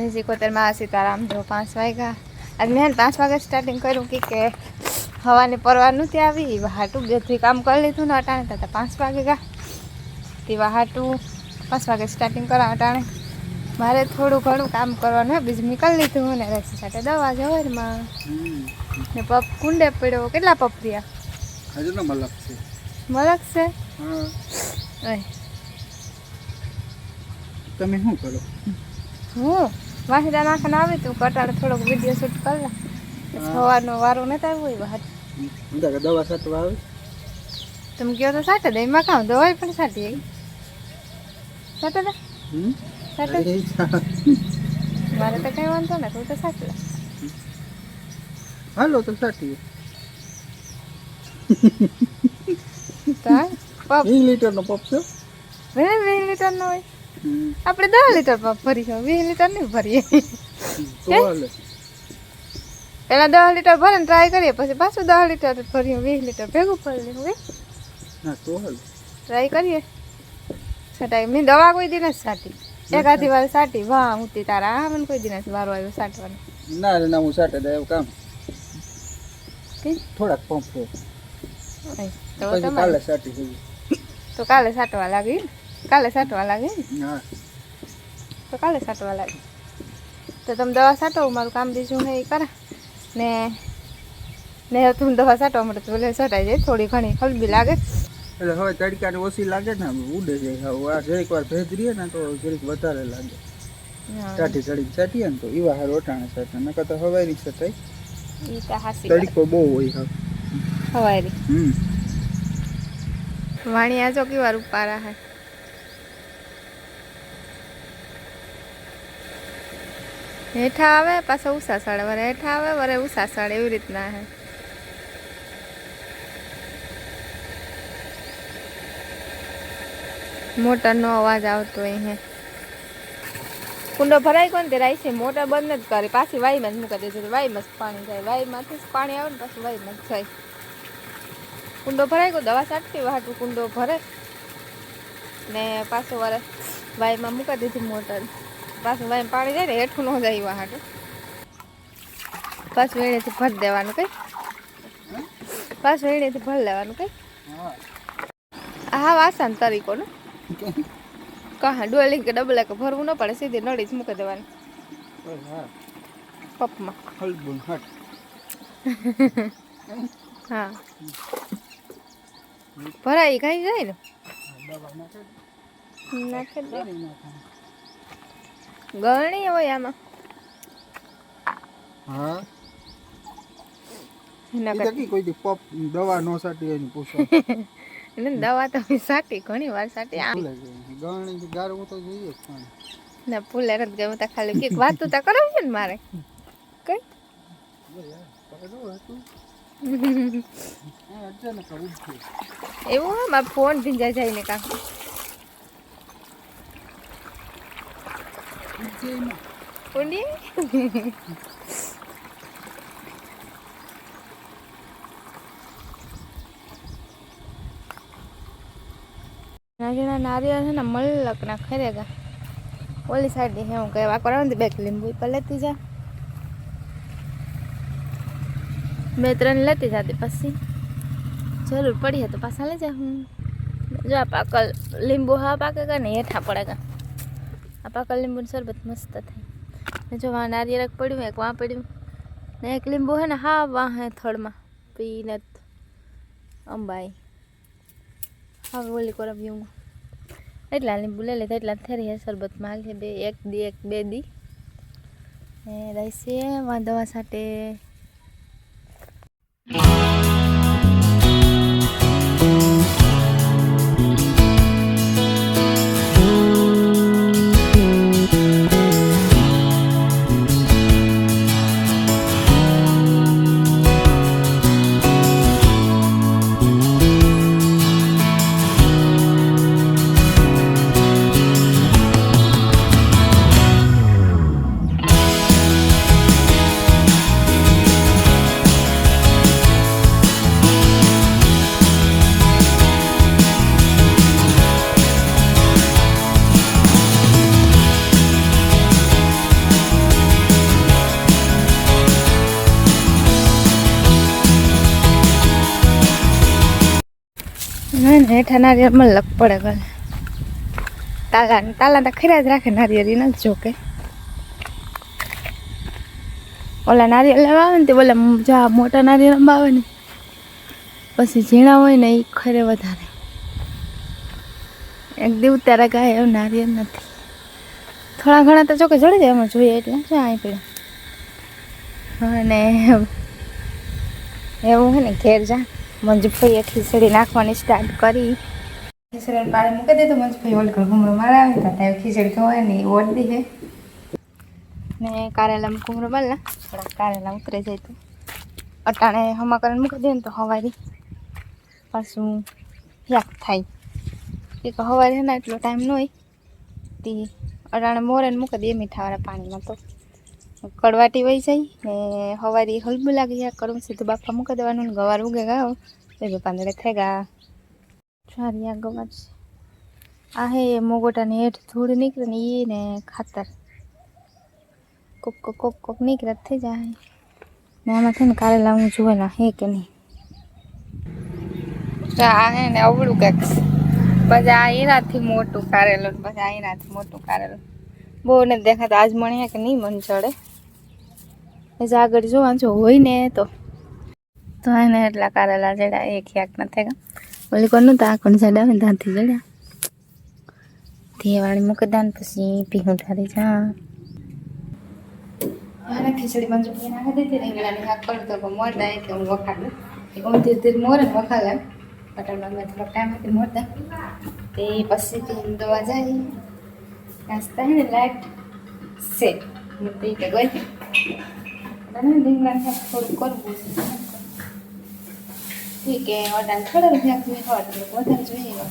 જય સિકોતેરમાં સીતારામ જો પાંચ વાગ્યા. આજ મેં પાંચ વાગે સ્ટાર્ટિંગ કર્યું કે કે હવાને પરવાનું ત્યાં આવી હાટું બેથી કામ કરી લીધું ને અટાણે હતા પાંચ વાગે ગયા. તે હાટું પાંચ વાગે સ્ટાર્ટિંગ કરવા અટાણે. મારે થોડું ઘણું કામ કરવાનું હોય બીજું નીકળી લીધું ને રસી સાથે દવા જવારમાં ને પપ કુંડે પડ્યો કેટલા પપ રહ્યા હજુ ને મલક છે. મલક છે? તમે શું કરો? હું? વાહિદા નાખને આવી તું કટાડે થોડોક વીડિયો શૂટ કરી લે સવારનો વારો નતા આવ્યો હોય બહાર દવા સાટવા આવે? તમે કહો તો સાટે દે એમાં કામ દવાઈ પણ સાટી સાટે દે? સાટે મારે તો કઈ વાંધો ને તું તો સાચી હાલો તો સાટીએ. તા પપ પપ. લીટર નો પપ છે? વીસ વીસ લીટર નો હોય. આપણે દસ લીટર ભરીશું. વીસ લીટર નહીં ભરીએ. પેલા દસ લીટર ભરે ને ટ્રાય કરીએ પછી પાછું દસ લીટર ભરીએ વીસ લીટર ભેગું ભરી હાલે. ટ્રાય કરીએ. છટાઈ મેં દવા કોઈ દિવસ સાટી સાટી એકાદી વાર સાટી વાહ ઉતી તારા આ મને કોઈ દિવસ વારો આવ્યો સાટવાનો ના રે ના હું સાટે એવું કામ? થોડાક પંપ તો કાલે સાટી તો કાલે સાટવા લાગી? કાલે સાટવા લાગે? તો કાલે સાટવા લાગે. તો તમે દવા સાટો મારું કામ બીજું હે એ કરા. ને ને તું દવા સાટવા મળે તો ભલે સટાઈ જાય થોડી ઘણી હલબી લાગે. એટલે હવે તડકાને ઓછી લાગે ને ઉડે જાય હવે આ જરીક વાર ભેજ રહીએ ને તો જરીક વધારે લાગે. હા, ચાટી ચડીને ચાટીએ ને તો એવા હાર ઓટાણે સાટે. નકર તો હવારી સટાય હવાઈ વાત. તડકો બહુ હોય હવે. હવારી હમ. વાણિયા જો કેવા રૂપારા હે. હેઠા આવે પાછા ઉષા સાડે વરે હેઠા આવે વરે ઉષા સાડે એવી રીતના હે. મોટરનો અવાજ આવતો હોય હે. કુંડો ભરાય કોને તે રાઈ છે? મોટર બંધ જ કરે. પાછી વાઈમાં જ મૂકી દેજો. વાઈમાં જ પાણી જાય. વાઈમાંથી જ પાણી આવે ને પાછું વાઈમાં જ જાય. કુંડો ભરાય ગયો દવા છાંટતી વાટું કુંડો ભરે ને પાછો વારે વાયમાં મૂકી દીધી મોટર. પાછું વાય પાણી જાય ને હેઠું ન જાય એવા હાટું પાછું એણેથી ભરી દેવાનું કઈ. પાછું એણેથી ભરી લેવાનું કઈ. હા વાસણ તરીકોનું. કહા ડોલી કે ડબલે કે ભરવું ન પડે સીધી નળી જ મૂકી દેવાની. પપમાં. હા. ભરાઈ ખાઈ જાય ને? નાખે. કરી ગરણી હોય આમાં. હા? એના એ કરતા તો કી કોઈ દી પપ દવા નો સાટી એની પૂછો. એને દવા તો સાટી ઘણી વાર સાટી આમ. ગણી ગારવું તો જોઈએ પણ. ના ભૂલે નથી ગયું તા ખાલી કંઈક વાત તો તા કરાવી ને મારે. કઈ? એવું મારા ફોન ભીંજા જાય ને કાં ઊંડી નાના નારિયેળ છે ને મલક ના ખરેગા. ઓલી સાઈડ હે હું કહેવા કરો ને બેક લીંબુ પર લેતી જા. બે ત્રણ લેતી જાતી પછી. જરૂર પડી તો પાછા લઈ જા હું. જો આ પાકલ લીંબુ હા પાકે કા ને હેઠા પડે કા આ પાકલ લીંબુનું શરબત મસ્ત થાય ને જો નારિયેળ એક પડ્યું, એક વાં પડ્યું, ને એક લીંબુ હે ને, હા, વાં હે થડમાં પીનત અંબાઈ. હવે ઓલી કરાવ્યું એટલા લીંબુ લઈ લીધા, એટલા થેરી હે શરબતમાં. હાલ છે બે, એક દી, એક બે દી. રહેશે વાંધવા સાથે. હેઠા નારિયેળમાં લગ પડે ગલે તાલા તાલા તો ખરા જ રાખે નારિયેળ નથી જોકે. ઓલા નારિયેળ લેવા આવે ને તે બોલે જા મોટા નારિયેળ અંબા આવે ને, પછી ઝીણા હોય ને એ ખરે વધારે. એક દી ઉતારા ગાય એવું નારિયેળ નથી. થોડા ઘણા તો ચોકે જડી જાય, એમાં જોઈએ એટલે શું અહીં પડે. અને એવું. છે ને, ઘેર જા. મંજુભાઈએ ખીચડી નાખવાની સ્ટાર્ટ કરી. ખીચડી પાણી મૂકી દે તો મંજુભાઈ ઓલકર ઘૂમરો મારાવે ત્યાં ખીચડી ખવાય ને એ દે છે ને કારેલામાં ઘૂમરો બાલા થોડા કારેલા ઉતરે જાય તો. અટાણે હમા કરીને મૂકી દે ને તો હવારી. પાછું યાક થાય. એક હવારી ને એટલો ટાઈમ ન હોય. તે અટાણે મોરે મૂકી દે મીઠાવાળા પાણીમાં તો. કડવાટી વહી જાય ને હવારી હલબુ લાગી ગયા કરું સીધું બાફા મૂકી દેવાનું ને ગવાર ઉગે ગાઓ એ બાપા પાંદડે થઈ ગયા આ ગવાર છે. આ હે મોગોટાની હેઠ ધૂળ નીકળે ને એ ને ખાતર. કોક કોક કોક કોક નીકળે થઈ જાય. ને આમાં થઈને કારેલા હું જોયેલા હે કે નહીં. આ હે ને અવળું કંઈક. પછી આ એનાથી મોટું કારેલું પછી આ એનાથી મોટું કારેલું. બહુ ને દેખાતા. આજ મણ્યા કે નહીં મન ચડે? પછી આગળ જોવા જો હોય ને તો. તો એને એટલા કારેલા જડ્યા, એક યાક ન થાય. ઓલી કોનું તો આ કોણ સાઈડ આવે ને ત્યાંથી જડ્યા. દેવાળી મૂકી દાન પછી પીહું ઠારી જા. મારા ખીચડીમાં જો પીને તો મોરદા એટલે હું વખાડું. એક હું ધીરે ધીરે મોરે વખાડે. પટલમાં મેં થોડોક ટાઈમ હતી તે પછી તું દવા જાય. નાસ્તા હે ને, લાઈટ સે કે ગઈ. અને રીંગણાની શાક થોડું કરવું છે ઠીક હે ઓર્ડર થોડા રૂપિયા મેં ખબર વધારે જોઈએ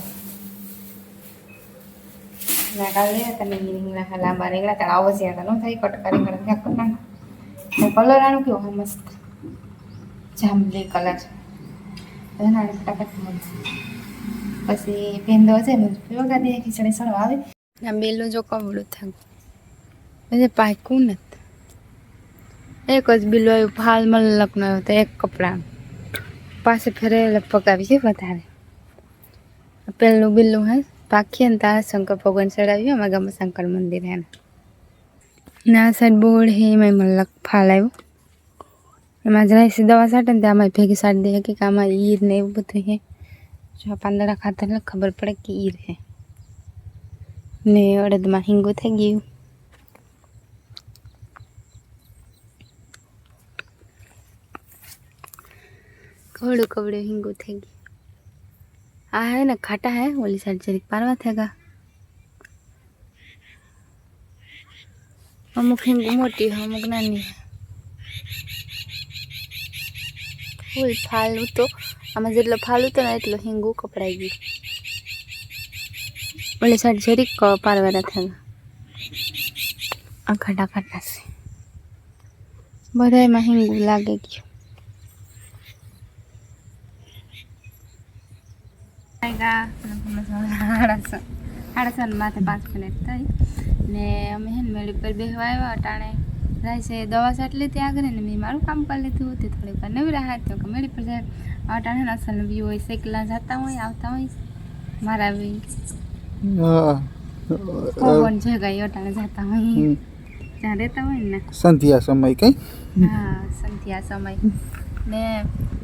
કાલે તને રીંગણા લાંબા રીંગણા તારા આવો છે નો થાય કટકા રીંગણા શાક કરી નાખ. કલર આનું કેવો હા મસ્ત? જાંબલી કલર એના ફટાફટ પછી ભેંદો છે યોગા દે ખીચડી સળવા આવે. બેલું જો કવડું થાય. પછી પાક્યું નથી? એક જ બિલો આવ્યું ફાલ મલકનો આવ્યો તો એક કપડા. પાસે ફેરે લગભગ આવી છે વધારે. પેલું બિલ્લું હે પાખીએ ને તારા શંકર ભગવાન ચડાવ્યું અમારા ગામમાં શંકર મંદિર હે ને. આ સાઈડ બોર્ડ હે એમાં મલક ફાલ આવ્યો. એમાં જરાય દવા સાટે ને ત્યાં ભેગી સાટી દે કે આમાં ઈર ને એવું બધું હે. જો પાંદડા ખાતા ખબર પડે કે ઈર હે. ને અડદમાં હિંગું થઈ ગયું. કવડું કવડું હિંગું થઈ ગયું. આ હે ને ખાટા હે, ઓલી સાઈડ જરીક પારવા થેગા અમુક હિંગુ મોટી હોય અમુક નાની ફૂલ ફાલ તો આમાં જેટલો ફાલ હતો ને એટલો હિંગું કપડાઈ ગયું. ઓલી સાઈડ જરીક પારવાના થયા આ ખાટા ખાટા છે. બધા એમાં હિંગુ લાગે ગયું. સાડા માથે પાંચ મિનિટ થઈ ને અમે હે ને પર બેસવા આવ્યા અટાણે છે દવા સાટલી ત્યાં આગળ ને મેં મારું કામ કરી લીધું તે થોડીક વાર નવી રાહત તો કે પર જાય અટાણે અસલ બી હોય સાયકલા જતા હોય આવતા હોય મારા બી પવન ગઈ અટાણે જતા હોય ત્યાં રહેતા હોય ને સંધ્યા સમય કઈ હા સંધ્યા સમય ને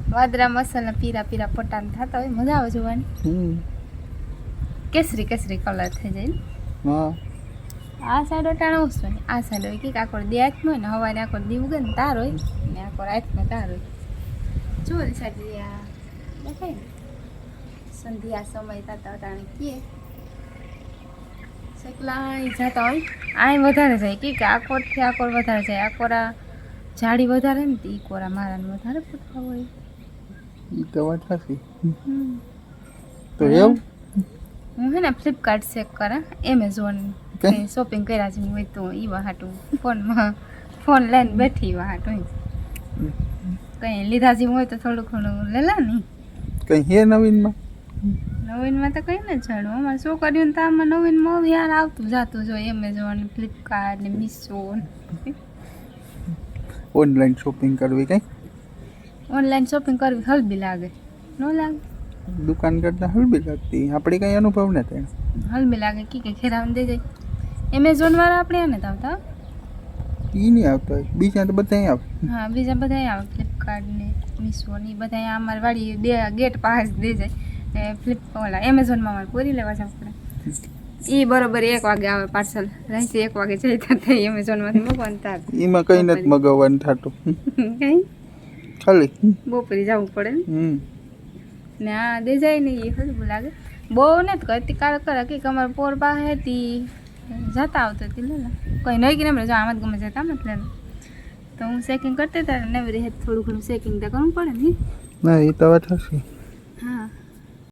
વાદરા મસાલા પીરા પીરા પટાન થતા હોય મજા આવે જોવાની. કેસરી કેસરી કલર થઈ જાય ને. હા. આ સાઈડ અટાણે ઓછો ને આ સાઈડ હોય કે આખો દે આત્મ હોય ને હવાને આખો દી ઉગે ને તાર હોય ને આખો રાતમાં તાર હોય. જો સાઈડ આ દેખાય ને. સંધ્યા સમય થતા અટાણે કીએ શકલા જતા હોય. આય વધારે જાય કે આકોરથી આકોર વધારે જાય આકોરા જાડી વધારે ને તે કોરા મારાને વધારે પૂછવા હોય. તો વાત સાચી તો એવું? હું હે ને ફ્લિપકાર્ટ ચેક કરા એમેઝોન શોપિંગ કર્યા છે હું તો ઈ વાહાટું. ફોનમાં ફોન લઈને બેઠી વાહાટું કંઈ લીધા જેવું હોય તો થોડું ઘણું લેલા ને. કઈ હે નવીનમાં? નવીનમાં તો કંઈ ન જાણું. અમારે શું કર્યું ને તો આમાં નવીનમાં યાર આવતું જાતું જો એમેઝોન ફ્લિપકાર્ટ ને મીશો ઓનલાઈન શોપિંગ કરવી કઈ? ઓનલાઈન શોપિંગ કરવી હલબી લાગે. ન લાગે. દુકાન કરતાં હળવી લાગતી. આપણે કંઈ અનુભવ ન થાય હલમી લાગે કી કે ખેરામ દે જાય. એમેઝોન વાળા આપણે આને આવતા ઈ નહીં આવતા બીજા તો બધા આવે. હા બીજા બધા આવે. ફ્લિપકાર્ટ ને મીશો ને ઈ બધા અમારી વાડી બે ગેટ પાસે દે જાય. ફ્લિપ ઓલા એમેઝોનમાં અમારે પૂરી લેવા જવું પડે. એ બરોબર એક વાગે આવે પાર્સલ રાઈસે એક વાગે જઈ ત્યાં એમેઝોનમાંથી મૂકવાનું થાય એમાં કંઈ નથી મગાવવાનું થતું. કઈ? ખાલી. બપોરે જવું પડે ને. આ દે જાય ને એ હજુ લાગે. બહુ નથી કરતી કાળ કરે કે અમારે પોર પાસે હતી જતા આવતા હતી લે કોઈ નહીં કે ને જો આમ જ ગમે જતા આમ જ લે. તો હું ચેકિંગ કરતી ત્યારે નવી રીતે થોડું ઘણું ચેકિંગ તો કરવું પડે ને. ના એ તો વાત હશે હા.